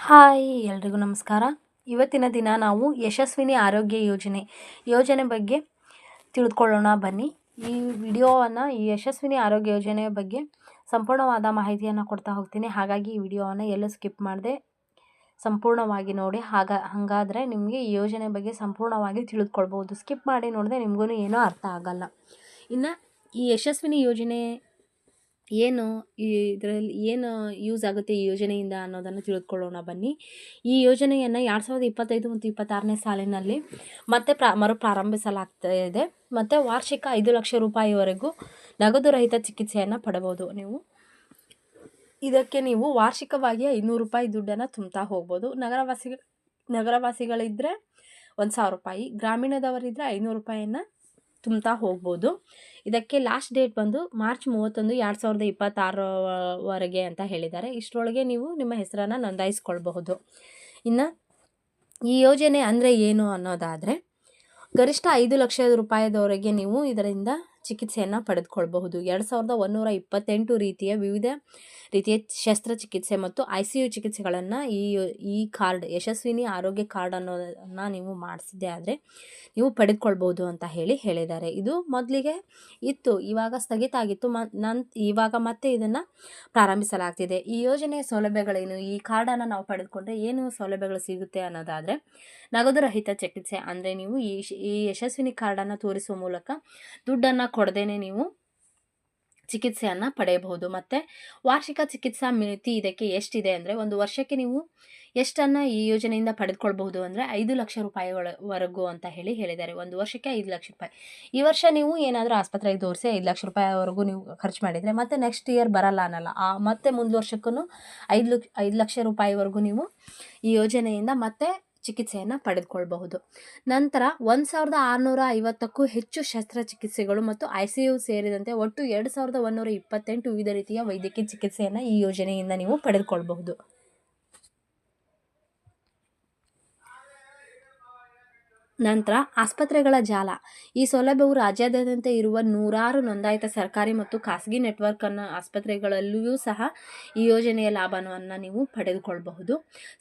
Hi, ಎಲ್ರಿಗೂ ನಮಸ್ಕಾರ. ಇವತ್ತಿನ ದಿನ ನಾವು ಯಶಸ್ವಿನಿ ಆರೋಗ್ಯ ಯೋಜನೆ ಯೋಜನೆ ಬಗ್ಗೆ ತಿಳಿದುಕೊಳ್ಳೋಣ ಬನ್ನಿ, ಈ ವಿಡಿಯೋವನ್ನು, ಈ ಯಶಸ್ವಿನಿ ಆರೋಗ್ಯ ಯೋಜನೆ ಬಗ್ಗೆ ಸಂಪೂರ್ಣವಾದ ಮಾಹಿತಿಯನ್ನು ಕೊಡ್ತಾ ಹೋಗ್ತೀನಿ. ಹಾಗಾಗಿ ಈ ವಿಡಿಯೋವನ್ನು ಎಲ್ಲೂ ಸ್ಕಿಪ್ ಮಾಡದೆ, ಸಂಪೂರ್ಣವಾಗಿ ನೋಡಿ. ಹಾಗ, ಹಾಗಾದರೆ ನಿಮಗೆ ಈ ಯೋಜನೆ ಬಗ್ಗೆ ಸಂಪೂರ್ಣವಾಗಿ ತಿಳಿದುಕೊಳ್ಬೋದು ಸ್ಕಿಪ್ ಮಾಡಿ ನೋಡಿದ್ರೆ ನಿಮಗೂ ಏನೂ ಅರ್ಥ ಆಗಲ್ಲ. ಇನ್ನು ಈ ಯಶಸ್ವಿನಿ ಯೋಜನೆ ಏನು ಇದರಲ್ಲಿ ಏನು ಯೂಸ್ ಆಗುತ್ತೆ ಈ ಯೋಜನೆಯಿಂದ ಅನ್ನೋದನ್ನು ತಿಳಿದುಕೊಳ್ಳೋಣ ಬನ್ನಿ. ಈ ಯೋಜನೆಯನ್ನು ಎರಡು ಸಾವಿರದ ಇಪ್ಪತ್ತೈದು ಮತ್ತು ಇಪ್ಪತ್ತಾರನೇ ಸಾಲಿನಲ್ಲಿ ಮತ್ತೆ ಪ್ರಾ, ಮರು ಪ್ರಾರಂಭಿಸಲಾಗ್ತಾ ಇದೆ. ಮತ್ತು ವಾರ್ಷಿಕ ಐದು ಲಕ್ಷ ರೂಪಾಯಿವರೆಗೂ ನಗದು ರಹಿತ ಚಿಕಿತ್ಸೆಯನ್ನು ಪಡಬಹುದು ನೀವು. ಇದಕ್ಕೆ ನೀವು ವಾರ್ಷಿಕವಾಗಿ ಐನೂರು ರೂಪಾಯಿ ದುಡ್ಡನ್ನು ತುಂಬ್ತಾ ಹೋಗ್ಬೋದು. ನಗರವಾಸಿ ನಗರವಾಸಿಗಳಿದ್ದರೆ ಒಂದು ಸಾವಿರ ರೂಪಾಯಿ ಗ್ರಾಮೀಣದವರಿದ್ದರೆ ಐನೂರು ರೂಪಾಯಿಯನ್ನು ತುಂಬ್ತಾ ಹೋಗ್ಬೋದು. ಇದಕ್ಕೆ ಲಾಸ್ಟ್ ಡೇಟ್ ಬಂದು ಮಾರ್ಚ್ ಮೂವತ್ತೊಂದು, ಎರಡು ಸಾವಿರದ ಇಪ್ಪತ್ತಾರವರೆಗೆ ಅಂತ ಹೇಳಿದ್ದಾರೆ. ಇಷ್ಟರೊಳಗೆ ನೀವು ನಿಮ್ಮ ಹೆಸರನ್ನು ನೋಂದಾಯಿಸ್ಕೊಳ್ಬಹುದು. ಇನ್ನು ಈ ಯೋಜನೆ ಅಂದರೆ ಏನು ಅನ್ನೋದಾದರೆ, ಗರಿಷ್ಠ ಐದು ಲಕ್ಷ ರೂಪಾಯಿದವರೆಗೆ ನೀವು ಇದರಿಂದ ಚಿಕಿತ್ಸೆಯನ್ನು ಪಡೆದುಕೊಳ್ಬಹುದು. ಎರಡು ಸಾವಿರದ ಒಂದೂರ ಇಪ್ಪತ್ತೆಂಟು ರೀತಿಯ ವಿವಿಧ ರೀತಿಯ ಶಸ್ತ್ರಚಿಕಿತ್ಸೆ ಮತ್ತು ಐ ಸಿ ಯು ಚಿಕಿತ್ಸೆಗಳನ್ನು ಈ ಈ ಕಾರ್ಡ್, ಯಶಸ್ವಿನಿ ಆರೋಗ್ಯ ಕಾರ್ಡ್ ಅನ್ನೋದನ್ನು ನೀವು ಮಾಡಿಸಿದ್ದೆ ಆದರೆ ನೀವು ಪಡೆದುಕೊಳ್ಬಹುದು ಅಂತ ಹೇಳಿ ಹೇಳಿದ್ದಾರೆ. ಇದು ಮೊದಲಿಗೆ ಇತ್ತು, ಇವಾಗ ಸ್ಥಗಿತ ಆಗಿತ್ತು. ಮ, ನನ್, ಇವಾಗ ಮತ್ತೆ ಇದನ್ನು ಪ್ರಾರಂಭಿಸಲಾಗ್ತಿದೆ. ಈ ಯೋಜನೆಯ ಸೌಲಭ್ಯಗಳೇನು? ಈ ಕಾರ್ಡನ್ನು ನಾವು ಪಡೆದುಕೊಂಡ್ರೆ ಏನು ಸೌಲಭ್ಯಗಳು ಸಿಗುತ್ತೆ ಅನ್ನೋದಾದರೆ, ನಗದು ರಹಿತ ಚಿಕಿತ್ಸೆ ಅಂದರೆ ನೀವು ಈ ಈ ಯಶಸ್ವಿನಿ ಕಾರ್ಡನ್ನು ತೋರಿಸುವ ಮೂಲಕ ದುಡ್ಡನ್ನು ಕೊಡದೇನೆ ನೀವು ಚಿಕಿತ್ಸೆಯನ್ನು ಪಡೆಯಬಹುದು. ಮತ್ತು ವಾರ್ಷಿಕ ಚಿಕಿತ್ಸಾ ಮಿತಿ ಇದಕ್ಕೆ ಎಷ್ಟಿದೆ ಅಂದರೆ ಒಂದು ವರ್ಷಕ್ಕೆ ನೀವು ಎಷ್ಟನ್ನು ಈ ಯೋಜನೆಯಿಂದ ಪಡೆದುಕೊಳ್ಬಹುದು ಅಂದರೆ ಐದು ಲಕ್ಷ ರೂಪಾಯಿವರೆಗೂ ಅಂತ ಹೇಳಿ ಹೇಳಿದ್ದಾರೆ. ಒಂದು ವರ್ಷಕ್ಕೆ ಐದು ಲಕ್ಷ ರೂಪಾಯಿ. ಈ ವರ್ಷ ನೀವು ಏನಾದರೂ ಆಸ್ಪತ್ರೆಗೆ ತೋರಿಸಿ ಐದು ಲಕ್ಷ ರೂಪಾಯಿವರೆಗೂ ನೀವು ಖರ್ಚು ಮಾಡಿದರೆ ಮತ್ತೆ ನೆಕ್ಸ್ಟ್ ಇಯರ್ ಬರಲ್ಲ ಅನ್ನಲ್ಲ. ಆ ಮತ್ತೆ ಮುಂದೆ ವರ್ಷಕ್ಕೂ ಐದು ಲಕ್ಷ ಐದು ಲಕ್ಷ ರೂಪಾಯಿವರೆಗೂ ನೀವು ಈ ಯೋಜನೆಯಿಂದ ಮತ್ತೆ ಚಿಕಿತ್ಸೆಯನ್ನು ಪಡೆದುಕೊಳ್ಬಹುದು. ನಂತರ ಒಂದು ಸಾವಿರದ ಆರುನೂರ ಐವತ್ತಕ್ಕೂ ಹೆಚ್ಚು ಶಸ್ತ್ರಚಿಕಿತ್ಸೆಗಳು ಮತ್ತು ಐ ಸಿ ಯು ಸೇರಿದಂತೆ ಒಟ್ಟು ಎರಡು ಸಾವಿರದ ಒಂದೂರ ಇಪ್ಪತ್ತೆಂಟು ವಿವಿಧ ರೀತಿಯ ವೈದ್ಯಕೀಯ ಚಿಕಿತ್ಸೆಯನ್ನು ಈ ಯೋಜನೆಯಿಂದ ನೀವು ಪಡೆದುಕೊಳ್ಬಹುದು. ನಂತರ ಆಸ್ಪತ್ರೆಗಳ ಜಾಲ. ಈ ಸೌಲಭ್ಯವು ರಾಜ್ಯಾದ್ಯಂತ ಇರುವ ನೂರಾರು ನೋಂದಾಯಿತ ಸರ್ಕಾರಿ ಮತ್ತು ಖಾಸಗಿ ನೆಟ್ವರ್ಕ್ ನೆಟ್ವರ್ಕನ್ನು ಆಸ್ಪತ್ರೆಗಳಲ್ಲಿಯೂ ಸಹ ಈ ಯೋಜನೆಯ ಲಾಭವನ್ನು ನೀವು ಪಡೆದುಕೊಳ್ಳಬಹುದು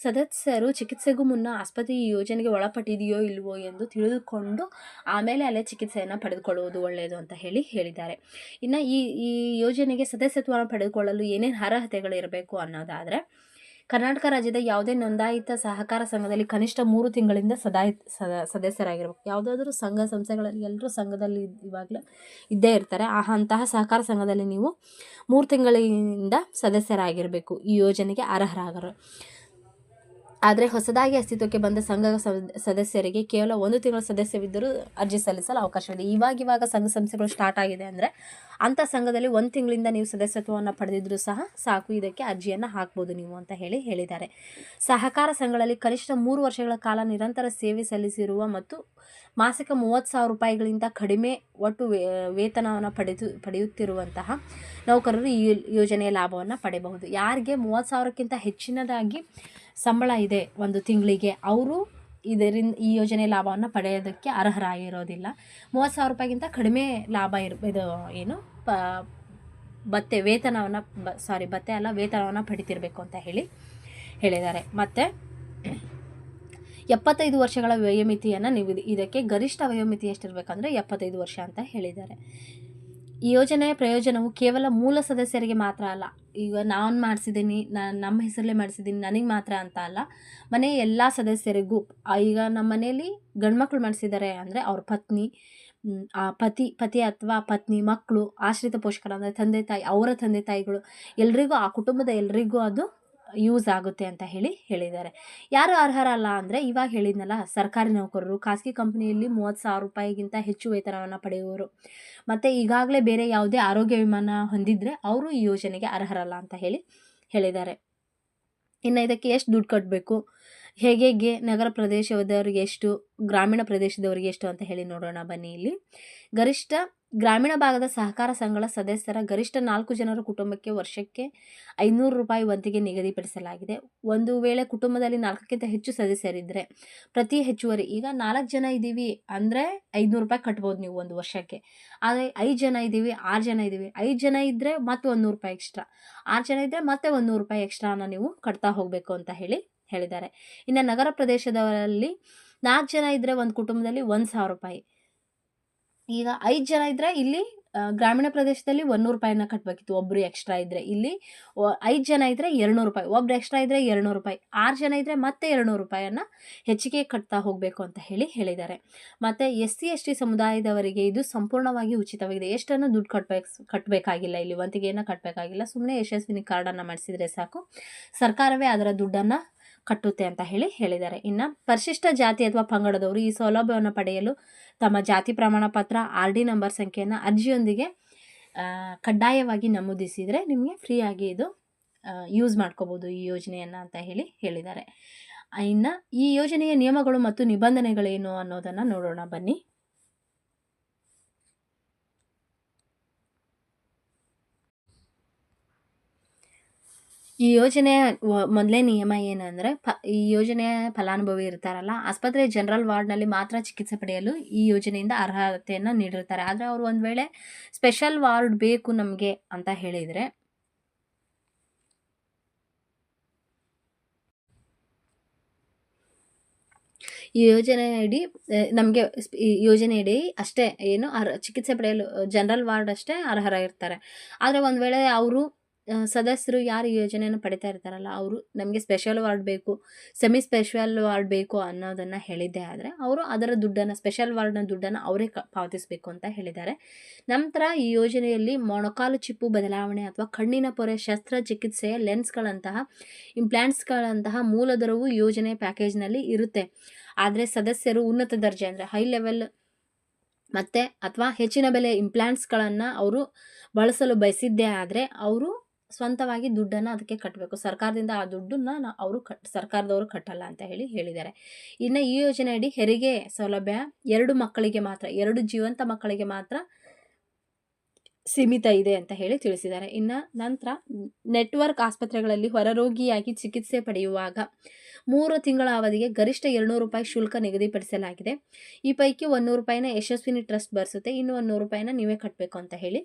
ಸದಸ್ಯರು ಚಿಕಿತ್ಸೆಗೂ ಮುನ್ನ ಆಸ್ಪತ್ರೆ ಈ ಯೋಜನೆಗೆ ಒಳಪಟ್ಟಿದೆಯೋ ಇಲ್ವೋ ಎಂದು ತಿಳಿದುಕೊಂಡು ಆಮೇಲೆ ಅಲ್ಲೇ ಚಿಕಿತ್ಸೆಯನ್ನು ಪಡೆದುಕೊಳ್ಳುವುದು ಒಳ್ಳೆಯದು ಅಂತ ಹೇಳಿ ಹೇಳಿದ್ದಾರೆ. ಇನ್ನು ಈ ಈ ಯೋಜನೆಗೆ ಸದಸ್ಯತ್ವವನ್ನು ಪಡೆದುಕೊಳ್ಳಲು ಏನೇನು ಅರ್ಹತೆಗಳಿರಬೇಕು ಅನ್ನೋದಾದರೆ ಕರ್ನಾಟಕ ರಾಜ್ಯದ ಯಾವುದೇ ನೋಂದಾಯಿತ ಸಹಕಾರ ಸಂಘದಲ್ಲಿ ಕನಿಷ್ಠ ಮೂರು ತಿಂಗಳಿಂದ ಸದಾಯ ಸದಸ್ಯರಾಗಿರ್ಬೇಕು. ಯಾವುದಾದ್ರೂ ಸಂಘ ಸಂಸ್ಥೆಗಳಲ್ಲಿ ಎಲ್ಲರೂ ಸಂಘದಲ್ಲಿ ಇವಾಗಲೂ ಇದ್ದೇ ಇರ್ತಾರೆ. ಆ ಅಂತಹ ಸಹಕಾರ ಸಂಘದಲ್ಲಿ ನೀವು ಮೂರು ತಿಂಗಳಿಂದ ಸದಸ್ಯರಾಗಿರಬೇಕು. ಈ ಯೋಜನೆಗೆ ಅರ್ಹರಾಗರು. ಆದರೆ ಹೊಸದಾಗಿ ಅಸ್ತಿತ್ವಕ್ಕೆ ಬಂದ ಸಂಘ ಸದಸ್ಯರಿಗೆ ಕೇವಲ ಒಂದು ತಿಂಗಳ ಸದಸ್ಯವಿದ್ದರೂ ಅರ್ಜಿ ಸಲ್ಲಿಸಲು ಅವಕಾಶವಿದೆ. ಇವಾಗ ಇವಾಗ ಸಂಘ ಸಂಸ್ಥೆಗಳು ಸ್ಟಾರ್ಟ್ ಆಗಿದೆ ಅಂದರೆ ಅಂಥ ಸಂಘದಲ್ಲಿ ಒಂದು ತಿಂಗಳಿಂದ ನೀವು ಸದಸ್ಯತ್ವವನ್ನು ಪಡೆದಿದ್ದರೂ ಸಹ ಸಾಕು, ಇದಕ್ಕೆ ಅರ್ಜಿಯನ್ನು ಹಾಕ್ಬೋದು ನೀವು ಅಂತ ಹೇಳಿ ಹೇಳಿದ್ದಾರೆ. ಸಹಕಾರ ಸಂಘಗಳಲ್ಲಿ ಕನಿಷ್ಠ ಮೂರು ವರ್ಷಗಳ ಕಾಲ ನಿರಂತರ ಸೇವೆ ಸಲ್ಲಿಸಿರುವ ಮತ್ತು ಮಾಸಿಕ ಮೂವತ್ತು ಸಾವಿರ ರೂಪಾಯಿಗಳಿಂದ ಕಡಿಮೆ ಒಟ್ಟು ವೇತನವನ್ನು ಪಡೆದು, ಪಡೆಯುತ್ತಿರುವಂತಹ ನೌಕರರು ಈ ಯೋಜನೆಯ ಲಾಭವನ್ನು ಪಡೆಯಬಹುದು ಯಾರಿಗೆ ಮೂವತ್ತು ಸಾವಿರಕ್ಕಿಂತ ಹೆಚ್ಚಿನದಾಗಿ ಸಂಬಳ ಇದೆ ಒಂದು ತಿಂಗಳಿಗೆ, ಅವರು ಇದರಿಂದ ಈ ಯೋಜನೆ ಲಾಭವನ್ನು ಪಡೆಯೋದಕ್ಕೆ ಅರ್ಹರಾಗಿರೋದಿಲ್ಲ. ಮೂವತ್ತು ಸಾವಿರ ರೂಪಾಯಿಗಿಂತ ಕಡಿಮೆ ಲಾಭ ಇರ್, ಇದು ಏನು, ಪ ಭತ್ತೆ ವೇತನವನ್ನು, ಬ ಸಾರಿ ಭತ್ತೆ ಅಲ್ಲ, ವೇತನವನ್ನು ಪಡಿತಿರಬೇಕು ಅಂತ ಹೇಳಿ ಹೇಳಿದ್ದಾರೆ. ಮತ್ತು ಎಪ್ಪತ್ತೈದು ವರ್ಷಗಳ ವಯೋಮಿತಿಯನ್ನು ನೀವು ಇದಕ್ಕೆ ಗರಿಷ್ಠ ವಯೋಮಿತಿ ಎಷ್ಟಿರಬೇಕಂದ್ರೆ ಎಪ್ಪತ್ತೈದು ವರ್ಷ ಅಂತ ಹೇಳಿದ್ದಾರೆ. ಈ ಯೋಜನೆಯ ಪ್ರಯೋಜನವು ಕೇವಲ ಮೂಲ ಸದಸ್ಯರಿಗೆ ಮಾತ್ರ ಅಲ್ಲ. ಈಗ ನಾನು ಮಾಡಿಸಿದ್ದೀನಿ ನಾನು ನಮ್ಮ ಹೆಸರಲ್ಲೇ ಮಾಡಿಸಿದ್ದೀನಿ ನನಗೆ ಮಾತ್ರ ಅಂತ ಅಲ್ಲ. ಮನೆಯ ಎಲ್ಲ ಸದಸ್ಯರಿಗೂ ಈಗ ನಮ್ಮ ಮನೆಯಲ್ಲಿ ಗಂಡ್ಮಕ್ಳು ಮಾಡಿಸಿದ್ದಾರೆ ಅಂದರೆ ಅವ್ರ ಪತ್ನಿ ಆ ಪತಿ ಪತಿ ಅಥವಾ ಪತ್ನಿ ಮಕ್ಕಳು ಆಶ್ರಿತ ಪೋಷಕರು ಅಂದರೆ ತಂದೆ ತಾಯಿ, ಅವರ ತಂದೆ ತಾಯಿಗಳು, ಎಲ್ರಿಗೂ, ಆ ಕುಟುಂಬದ ಎಲ್ರಿಗೂ ಅದು ಯೂಸ್ ಆಗುತ್ತೆ ಅಂತ ಹೇಳಿ ಹೇಳಿದ್ದಾರೆ. ಯಾರು ಅರ್ಹರಲ್ಲ ಅಂದರೆ ಇವಾಗ ಹೇಳಿದ್ನಲ್ಲ ಸರ್ಕಾರಿ ನೌಕರರು, ಖಾಸಗಿ ಕಂಪ್ನಿಯಲ್ಲಿ ಮೂವತ್ತು ಸಾವಿರ ರೂಪಾಯಿಗಿಂತ ಹೆಚ್ಚು ವೇತನವನ್ನು ಪಡೆಯುವರು ಮತ್ತು ಈಗಾಗಲೇ ಬೇರೆ ಯಾವುದೇ ಆರೋಗ್ಯ ವಿಮಾನ ಹೊಂದಿದ್ರೆ ಅವರು ಈ ಯೋಜನೆಗೆ ಅರ್ಹರಲ್ಲ ಅಂತ ಹೇಳಿ ಹೇಳಿದ್ದಾರೆ. ಇನ್ನು ಇದಕ್ಕೆ ಎಷ್ಟು ದುಡ್ಡು ಕಟ್ಟಬೇಕು ಹೇಗೆ ನಗರ ಪ್ರದೇಶದವರಿಗೆ ಎಷ್ಟು, ಗ್ರಾಮೀಣ ಪ್ರದೇಶದವರಿಗೆ ಎಷ್ಟು ಅಂತ ಹೇಳಿ ನೋಡೋಣ ಬನ್ನಿ ಇಲ್ಲಿ. ಗರಿಷ್ಠ ಗ್ರಾಮೀಣ ಭಾಗದ ಸಹಕಾರ ಸಂಘಗಳ ಸದಸ್ಯರ ಗರಿಷ್ಠ ನಾಲ್ಕು ಜನರ ಕುಟುಂಬಕ್ಕೆ ವರ್ಷಕ್ಕೆ ಐನೂರು ರೂಪಾಯಿ ವಂತಿಗೆ ನಿಗದಿಪಡಿಸಲಾಗಿದೆ. ಒಂದು ವೇಳೆ ಕುಟುಂಬದಲ್ಲಿ ನಾಲ್ಕಕ್ಕಿಂತ ಹೆಚ್ಚು ಸದಸ್ಯರಿದ್ದರೆ ಪ್ರತಿ ಹೆಚ್ಚುವರಿ ಈಗ ನಾಲ್ಕು ಜನ ಇದ್ದೀವಿ ಅಂದರೆ ಐದುನೂರು ರೂಪಾಯಿ ಕಟ್ಬೋದು ನೀವು ಒಂದು ವರ್ಷಕ್ಕೆ. ಆದರೆ ಐದು ಜನ ಇದ್ದೀವಿ, ಆರು ಜನ ಇದ್ದೀವಿ, ಐದು ಜನ ಇದ್ದರೆ ಮತ್ತೆ ಒಂದು ನೂರು ರೂಪಾಯಿ ಎಕ್ಸ್ಟ್ರಾ ಆರು ಜನ ಇದ್ದರೆ ಮತ್ತೆ ಒಂದು ನೂರು ರೂಪಾಯಿ ಎಕ್ಸ್ಟ್ರಾನ ನೀವು ಕಟ್ತಾ ಹೋಗಬೇಕು ಅಂತ ಹೇಳಿ ಹೇಳಿದ್ದಾರೆ. ಇನ್ನು ನಗರ ಪ್ರದೇಶದವರಲ್ಲಿ ನಾಲ್ಕು ಜನ ಇದ್ದರೆ ಒಂದು ಕುಟುಂಬದಲ್ಲಿ ಒಂದು ಸಾವಿರ ರೂಪಾಯಿ. ಈಗ ಐದು ಜನ ಇದ್ದರೆ ಇಲ್ಲಿ ಗ್ರಾಮೀಣ ಪ್ರದೇಶದಲ್ಲಿ ಒಂದೂರು ರೂಪಾಯಿನ ಕಟ್ಟಬೇಕಿತ್ತು ಒಬ್ಬರು ಎಕ್ಸ್ಟ್ರಾ ಇದ್ದರೆ ಇಲ್ಲಿ ಐದು ಜನ ಇದ್ದರೆ ಎರಡುನೂರು ರೂಪಾಯಿ, ಒಬ್ರು ಎಕ್ಸ್ಟ್ರಾ ಇದ್ದರೆ ಎರಡುನೂರು ರೂಪಾಯಿ, ಆರು ಜನ ಇದ್ದರೆ ಮತ್ತೆ ಎರಡುನೂರು ರೂಪಾಯಿಯನ್ನು ಹೆಚ್ಚಿಗೆ ಕಟ್ತಾ ಹೋಗಬೇಕು ಅಂತ ಹೇಳಿ ಹೇಳಿದ್ದಾರೆ. ಮತ್ತು ಎಸ್ ಸಿ, ಎಸ್ ಟಿ ಸಮುದಾಯದವರಿಗೆ ಇದು ಸಂಪೂರ್ಣವಾಗಿ ಉಚಿತವಾಗಿದೆ. ಎಷ್ಟನ್ನು ದುಡ್ಡು ಕಟ್ಬೇಕು ಕಟ್ಟಬೇಕಾಗಿಲ್ಲ ಇಲ್ಲಿ, ವಂತಿಗೆಯನ್ನು ಕಟ್ಟಬೇಕಾಗಿಲ್ಲ ಸುಮ್ಮನೆ ಯಶಸ್ವಿನಿ ಕಾರ್ಡನ್ನು ಮಾಡಿಸಿದರೆ ಸಾಕು. ಸರ್ಕಾರವೇ ಅದರ ದುಡ್ಡನ್ನು ಕಟ್ಟುತ್ತೆ ಅಂತ ಹೇಳಿ ಹೇಳಿದ್ದಾರೆ. ಇನ್ನು ಪರಿಶಿಷ್ಟ ಜಾತಿ ಅಥವಾ ಪಂಗಡದವರು ಈ ಸೌಲಭ್ಯವನ್ನು ಪಡೆಯಲು ತಮ್ಮ ಜಾತಿ ಪ್ರಮಾಣ ಪತ್ರ, ಆರ್ ಡಿ ನಂಬರ್ ಸಂಖ್ಯೆಯನ್ನು ಅರ್ಜಿಯೊಂದಿಗೆ ಕಡ್ಡಾಯವಾಗಿ ನಮೂದಿಸಿದರೆ ನಿಮಗೆ ಫ್ರೀಯಾಗಿ ಇದು ಯೂಸ್ ಮಾಡ್ಕೋಬೋದು ಈ ಯೋಜನೆಯನ್ನು ಅಂತ ಹೇಳಿ ಹೇಳಿದ್ದಾರೆ. ಇನ್ನು ಈ ಯೋಜನೆಯ ನಿಯಮಗಳು ಮತ್ತು ನಿಬಂಧನೆಗಳೇನು ಅನ್ನೋದನ್ನು ನೋಡೋಣ ಬನ್ನಿ. ಈ ಯೋಜನೆಯ ಮೊದಲೇ ನಿಯಮ ಏನಂದರೆ, ಪ, ಈ ಯೋಜನೆಯ ಫಲಾನುಭವಿ ಇರ್ತಾರಲ್ಲ, ಆಸ್ಪತ್ರೆ ಜನರಲ್ ವಾರ್ಡ್ನಲ್ಲಿ ಮಾತ್ರ ಚಿಕಿತ್ಸೆ ಪಡೆಯಲು ಈ ಯೋಜನೆಯಿಂದ ಅರ್ಹತೆಯನ್ನು ನೀಡಿರ್ತಾರೆ. ಆದರೆ ಅವರು ಒಂದು ವೇಳೆ ಸ್ಪೆಷಲ್ ವಾರ್ಡ್ ಬೇಕು ನಮಗೆ ಅಂತ ಹೇಳಿದರೆ? ಈ ಯೋಜನೆಯಡಿ ನಮಗೆ ಈ ಯೋಜನೆಯಡಿ ಅಷ್ಟೇ, ಏನು ಅರ್ಹ, ಚಿಕಿತ್ಸೆ ಪಡೆಯಲು, ಜನರಲ್ ವಾರ್ಡ್ ಅಷ್ಟೇ ಅರ್ಹರಾಗಿರ್ತಾರೆ ಆದರೆ ಒಂದು ವೇಳೆ ಅವರು ಸದಸ್ಯರು ಯಾರು ಯೋಜನೆಯನ್ನು ಪಡಿತಾ ಇರ್ತಾರಲ್ಲ, ಅವರು ನಮಗೆ ಸ್ಪೆಷಲ್ ವಾರ್ಡ್ ಬೇಕು ಸೆಮಿ ಸ್ಪೆಷಲ್ ವಾರ್ಡ್ ಬೇಕು ಅನ್ನೋದನ್ನು ಹೇಳಿದ್ದೇ. ಆದರೆ ಅವರು ಅದರ ದುಡ್ಡನ್ನು ಸ್ಪೆಷಲ್ ವಾರ್ಡ್ನ ದುಡ್ಡನ್ನು ಅವರೇ ಪಾವತಿಸಬೇಕು ಅಂತ ಹೇಳಿದ್ದಾರೆ. ನಂತರ ಈ ಯೋಜನೆಯಲ್ಲಿ ಮೊಣಕಾಲು ಚಿಪ್ಪು ಬದಲಾವಣೆ ಅಥವಾ ಕಣ್ಣಿನ ಪೊರೆ, ಶಸ್ತ್ರಚಿಕಿತ್ಸೆಯ ಲೆನ್ಸ್ಗಳಂತಹ ಇಂಪ್ಲ್ಯಾಂಟ್ಸ್ಗಳಂತಹ ಮೂಲ ದರವು ಯೋಜನೆ ಪ್ಯಾಕೇಜ್ನಲ್ಲಿ ಇರುತ್ತೆ. ಆದರೆ ಸದಸ್ಯರು ಉನ್ನತ ದರ್ಜೆ ಅಂದರೆ ಹೈ ಲೆವೆಲ್ ಮತ್ತು ಅಥವಾ ಹೆಚ್ಚಿನ ಬೆಲೆ ಇಂಪ್ಲ್ಯಾಂಟ್ಸ್ಗಳನ್ನು ಅವರು ಬಳಸಲು ಬಯಸಿದ್ದೇ ಆದರೆ ಅವರು ಸ್ವಂತವಾಗಿ ದುಡ್ಡನ್ನು ಅದಕ್ಕೆ ಕಟ್ಟಬೇಕು ಸರ್ಕಾರದಿಂದ ಆ ದುಡ್ಡನ್ನು ಅವರು ಕಟ್, ಸರ್ಕಾರದವರು ಕಟ್ಟಲ್ಲ ಅಂತ ಹೇಳಿ ಹೇಳಿದ್ದಾರೆ. ಇನ್ನು ಈ ಯೋಜನೆಯಡಿ ಹೆರಿಗೆ ಸೌಲಭ್ಯ ಎರಡು ಮಕ್ಕಳಿಗೆ ಮಾತ್ರ, ಎರಡು ಜೀವಂತ ಮಕ್ಕಳಿಗೆ ಮಾತ್ರ ಸೀಮಿತ ಇದೆ ಅಂತ ಹೇಳಿ ತಿಳಿಸಿದ್ದಾರೆ. ಇನ್ನು ನಂತರ ನೆಟ್ವರ್ಕ್ ಆಸ್ಪತ್ರೆಗಳಲ್ಲಿ ಹೊರರೋಗಿಯಾಗಿ ಚಿಕಿತ್ಸೆ ಪಡೆಯುವಾಗ ಮೂರು ತಿಂಗಳ ಅವಧಿಗೆ ಗರಿಷ್ಠ ಎರಡುನೂರು ರೂಪಾಯಿ ಶುಲ್ಕ ನಿಗದಿಪಡಿಸಲಾಗಿದೆ. ಈ ಪೈಕಿ ಒಂದೂರು ರೂಪಾಯಿನ ಯಶಸ್ವಿನಿ ಟ್ರಸ್ಟ್ ಭರಿಸುತ್ತೆ ಇನ್ನು ಒಂದು ನೂರು ರೂಪಾಯಿನ ನೀವೇ ಕಟ್ಟಬೇಕು ಅಂತ ಹೇಳಿ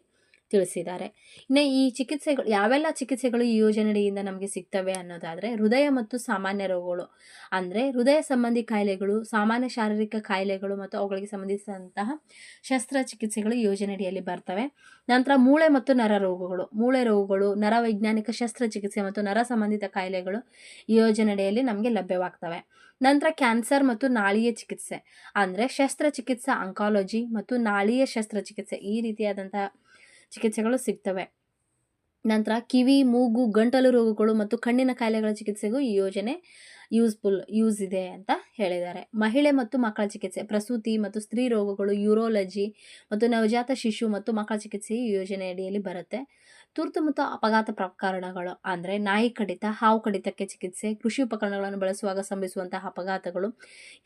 ತಿಳಿಸಿದ್ದಾರೆ. ಇನ್ನು ಈ ಚಿಕಿತ್ಸೆಗಳು, ಯಾವೆಲ್ಲ ಚಿಕಿತ್ಸೆಗಳು ಈ ಯೋಜನೆಯಿಂದ ನಮಗೆ ಸಿಗ್ತವೆ ಅನ್ನೋದಾದರೆ ಹೃದಯ ಮತ್ತು ಸಾಮಾನ್ಯ ರೋಗಗಳು. ಅಂದರೆ ಹೃದಯ ಸಂಬಂಧಿ ಕಾಯಿಲೆಗಳು, ಸಾಮಾನ್ಯ ಶಾರೀರಿಕ ಕಾಯಿಲೆಗಳು ಮತ್ತು ಅವುಗಳಿಗೆ ಸಂಬಂಧಿಸಿದಂತಹ ಶಸ್ತ್ರಚಿಕಿತ್ಸೆಗಳು ಯೋಜನೆಯಡಿಯಲ್ಲಿ ಬರ್ತವೆ. ನಂತರ ಮೂಳೆ ಮತ್ತು ನರ ರೋಗಗಳು, ಮೂಳೆ ರೋಗಗಳು, ನರ ವೈಜ್ಞಾನಿಕ ಶಸ್ತ್ರಚಿಕಿತ್ಸೆ ಮತ್ತು ನರ ಸಂಬಂಧಿತ ಕಾಯಿಲೆಗಳು ಈ ಯೋಜನೆಯಡಿಯಲ್ಲಿ ನಮಗೆ ಲಭ್ಯವಾಗ್ತವೆ. ನಂತರ ಕ್ಯಾನ್ಸರ್ ಮತ್ತು ನಾಳೀಯ ಚಿಕಿತ್ಸೆ, ಅಂದರೆ ಶಸ್ತ್ರಚಿಕಿತ್ಸಾ ಅಂಕಾಲಜಿ ಮತ್ತು ನಾಳೀಯ ಶಸ್ತ್ರಚಿಕಿತ್ಸೆ ಈ ರೀತಿಯಾದಂತಹ ಚಿಕಿತ್ಸೆಗಳು ಸಿಗ್ತವೆ. ನಂತರ ಕಿವಿ, ಮೂಗು, ಗಂಟಲು ರೋಗಗಳು ಮತ್ತು ಕಣ್ಣಿನ ಕಾಯಿಲೆಗಳ ಚಿಕಿತ್ಸೆಗೂ ಈ ಯೋಜನೆ ಯೂಸ್ಫುಲ್, ಯೂಸ್ ಇದೆ ಅಂತ ಹೇಳಿದ್ದಾರೆ. ಮಹಿಳೆ ಮತ್ತು ಮಕ್ಕಳ ಚಿಕಿತ್ಸೆ, ಪ್ರಸೂತಿ ಮತ್ತು ಸ್ತ್ರೀ ರೋಗಗಳು, ಯೂರೋಲಜಿ ಮತ್ತು ನವಜಾತ ಶಿಶು ಮತ್ತು ಮಕ್ಕಳ ಚಿಕಿತ್ಸೆ ಈ ಯೋಜನೆ ಅಡಿಯಲ್ಲಿ ಬರುತ್ತೆ. ತುರ್ತು ಮತ್ತು ಅಪಘಾತ ಪ್ರಕರಣಗಳು ಅಂದರೆ ನಾಯಿ ಕಡಿತ, ಹಾವು ಕಡಿತಕ್ಕೆ ಚಿಕಿತ್ಸೆ, ಕೃಷಿ ಉಪಕರಣಗಳನ್ನು ಬಳಸುವಾಗ ಸಂಭವಿಸುವಂತಹ ಅಪಘಾತಗಳು,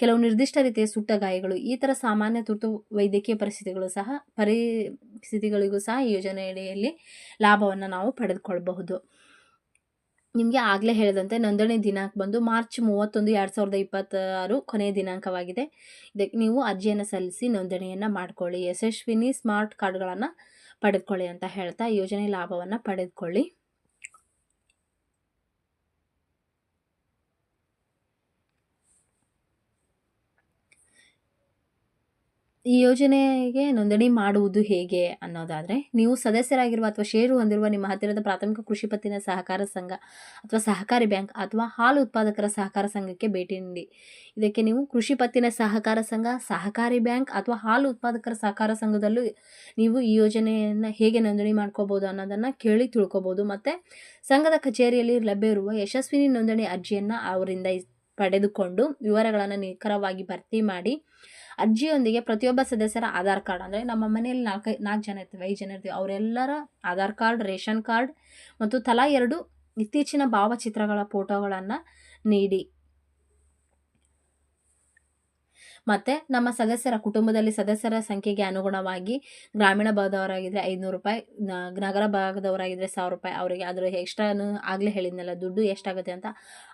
ಕೆಲವು ನಿರ್ದಿಷ್ಟ ರೀತಿಯ ಸುಟ್ಟ ಗಾಯಗಳು, ಈ ಥರ ಸಾಮಾನ್ಯ ತುರ್ತು ವೈದ್ಯಕೀಯ ಪರಿಸ್ಥಿತಿಗಳು ಸಹ ಪರಿಸ್ಥಿತಿಗಳಿಗೂ ಸಹ ಈ ಯೋಜನೆಯಡಿಯಲ್ಲಿ ಲಾಭವನ್ನು ನಾವು ಪಡೆದುಕೊಳ್ಳಬಹುದು ನಿಮಗೆ ಆಗಲೇ ಹೇಳಿದಂತೆ ನೋಂದಣಿ ದಿನಾಂಕ ಬಂದು ಮಾರ್ಚ್ ಮೂವತ್ತೊಂದು ಎರಡು ಸಾವಿರದ ಇಪ್ಪತ್ತಾರು ಕೊನೆಯ ದಿನಾಂಕವಾಗಿದೆ. ಇದಕ್ಕೆ ನೀವು ಅರ್ಜಿಯನ್ನು ಸಲ್ಲಿಸಿ ನೋಂದಣಿಯನ್ನು ಮಾಡಿಕೊಳ್ಳಿ. ಯಶಸ್ವಿನಿ ಸ್ಮಾರ್ಟ್ ಕಾರ್ಡ್ಗಳನ್ನು ಪಡೆದುಕೊಳ್ಳಿ ಅಂತ ಹೇಳ್ತಾ ಯೋಜನೆ ಲಾಭವನ್ನು ಪಡೆದುಕೊಳ್ಳಿ. ಈ ಯೋಜನೆಗೆ ನೋಂದಣಿ ಮಾಡುವುದು ಹೇಗೆ ಅನ್ನೋದಾದರೆ, ನೀವು ಸದಸ್ಯರಾಗಿರುವ ಅಥವಾ ಷೇರು ಹೊಂದಿರುವ ನಿಮ್ಮ ಹತ್ತಿರದ ಪ್ರಾಥಮಿಕ ಕೃಷಿ ಪತ್ತಿನ ಸಹಕಾರ ಸಂಘ ಅಥವಾ ಸಹಕಾರಿ ಬ್ಯಾಂಕ್ ಅಥವಾ ಹಾಲು ಉತ್ಪಾದಕರ ಸಹಕಾರ ಸಂಘಕ್ಕೆ ಭೇಟಿ ನೀಡಿ. ಇದಕ್ಕೆ ನೀವು ಕೃಷಿ ಪತ್ತಿನ ಸಹಕಾರ ಸಂಘ, ಸಹಕಾರಿ ಬ್ಯಾಂಕ್ ಅಥವಾ ಹಾಲು ಉತ್ಪಾದಕರ ಸಹಕಾರ ಸಂಘದಲ್ಲೂ ನೀವು ಈ ಯೋಜನೆಯನ್ನು ಹೇಗೆ ನೋಂದಣಿ ಮಾಡ್ಕೋಬೋದು ಅನ್ನೋದನ್ನು ಕೇಳಿ ತಿಳ್ಕೊಬೋದು. ಮತ್ತು ಸಂಘದ ಕಚೇರಿಯಲ್ಲಿ ಲಭ್ಯವಿರುವ ಯಶಸ್ವಿನಿ ನೋಂದಣಿ ಅರ್ಜಿಯನ್ನು ಅವರಿಂದ ಪಡೆದುಕೊಂಡು ವಿವರಗಳನ್ನು ನಿಖರವಾಗಿ ಭರ್ತಿ ಮಾಡಿ ಅರ್ಜಿಯೊಂದಿಗೆ ಪ್ರತಿಯೊಬ್ಬ ಸದಸ್ಯರ ಆಧಾರ್ ಕಾರ್ಡ್, ಅಂದರೆ ನಮ್ಮ ಮನೆಯಲ್ಲಿ ನಾಲ್ಕೈ, ನಾಲ್ಕು ಜನ ಇರ್ತೀವಿ, ಐದು ಜನ ಇರ್ತೀವಿ, ಅವರೆಲ್ಲರ ಆಧಾರ್ ಕಾರ್ಡ್, ರೇಷನ್ ಕಾರ್ಡ್ ಮತ್ತು ತಲಾ ಎರಡು ಇತ್ತೀಚಿನ ಭಾವಚಿತ್ರಗಳ ಫೋಟೋಗಳನ್ನು ನೀಡಿ. ಮತ್ತು ನಮ್ಮ ಸದಸ್ಯರ ಕುಟುಂಬದಲ್ಲಿ ಸದಸ್ಯರ ಸಂಖ್ಯೆಗೆ ಅನುಗುಣವಾಗಿ ಗ್ರಾಮೀಣ ಭಾಗದವರಾಗಿದ್ದರೆ ಐದುನೂರು ರೂಪಾಯಿ ನಗರ ಭಾಗದವರಾಗಿದ್ದರೆ ಸಾವಿರ ರೂಪಾಯಿ. ಅವರಿಗೆ ಅದರ ಎಕ್ಸ್ಟ್ರಾನು ಆಗಲೇ ಹೇಳಿದ್ನಲ್ಲ, ದುಡ್ಡು ಎಷ್ಟಾಗುತ್ತೆ ಅಂತ.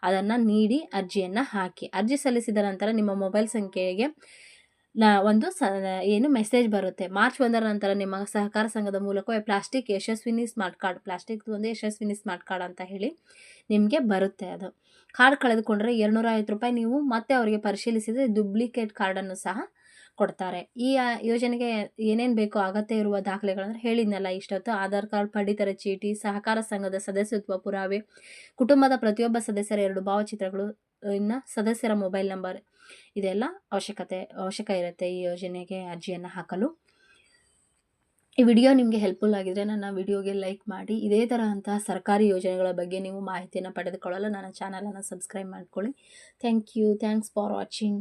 ಅದನ್ನು ನೀಡಿ ಅರ್ಜಿಯನ್ನು ಹಾಕಿ. ಅರ್ಜಿ ಸಲ್ಲಿಸಿದ ನಂತರ ನಿಮ್ಮ ಮೊಬೈಲ್ ಸಂಖ್ಯೆಗೆ ನ ಒಂದು ಸ ಏನು ಮೆಸೇಜ್ ಬರುತ್ತೆ. ಮಾರ್ಚ್ ಒಂದರ ನಂತರ ನಿಮ್ಮ ಸಹಕಾರ ಸಂಘದ ಮೂಲಕ plastic Yeshasvini smart card plastic ಒಂದು ಯಶಸ್ವಿನಿ ಸ್ಮಾರ್ಟ್ ಕಾರ್ಡ್ ಅಂತ ಹೇಳಿ ನಿಮಗೆ ಬರುತ್ತೆ ಅದು. ಕಾರ್ಡ್ ಕಳೆದುಕೊಂಡ್ರೆ ಎರಡುನೂರ ಐವತ್ತು ರೂಪಾಯಿ ನೀವು ಮತ್ತೆ ಅವರಿಗೆ ಪರಿಶೀಲಿಸಿದರೆ ಡುಪ್ಲಿಕೇಟ್ ಕಾರ್ಡನ್ನು ಸಹ ಕೊಡ್ತಾರೆ. ಈ ಯೋಜನೆಗೆ ಏನೇನು ಬೇಕೋ ಅಗತ್ಯ ಇರುವ ದಾಖಲೆಗಳಂದ್ರೆ ಹೇಳಿದ್ನಲ್ಲ ಇಷ್ಟೊತ್ತು. ಆಧಾರ್ ಕಾರ್ಡ್, ಪಡಿತರ ಚೀಟಿ, ಸಹಕಾರ ಸಂಘದ ಸದಸ್ಯತ್ವ ಪುರಾವೆ, ಕುಟುಂಬದ ಪ್ರತಿಯೊಬ್ಬ ಸದಸ್ಯರ ಎರಡು ಭಾವಚಿತ್ರಗಳು ಇನ್ನು ಸದಸ್ಯರ ಮೊಬೈಲ್ ನಂಬರ್ ಇದೆಲ್ಲ ಅವಶ್ಯಕತೆ, ಅವಶ್ಯಕ ಇರುತ್ತೆ ಈ ಯೋಜನೆಗೆ ಅರ್ಜಿಯನ್ನು ಹಾಕಲು. ಈ ವಿಡಿಯೋ ನಿಮಗೆ ಹೆಲ್ಪ್ಫುಲ್ ಆಗಿದ್ರೆ ನನ್ನ ವಿಡಿಯೋಗೆ ಲೈಕ್ ಮಾಡಿ. ಇದೇ ತರಹಂತಹ ಸರ್ಕಾರಿ ಯೋಜನೆಗಳ ಬಗ್ಗೆ ನೀವು ಮಾಹಿತಿಯನ್ನು ಪಡೆದುಕೊಳ್ಳಲು ನನ್ನ ಚಾನಲನ್ನು ಸಬ್ಸ್ಕ್ರೈಬ್ ಮಾಡ್ಕೊಳ್ಳಿ. Thank you thanks for watching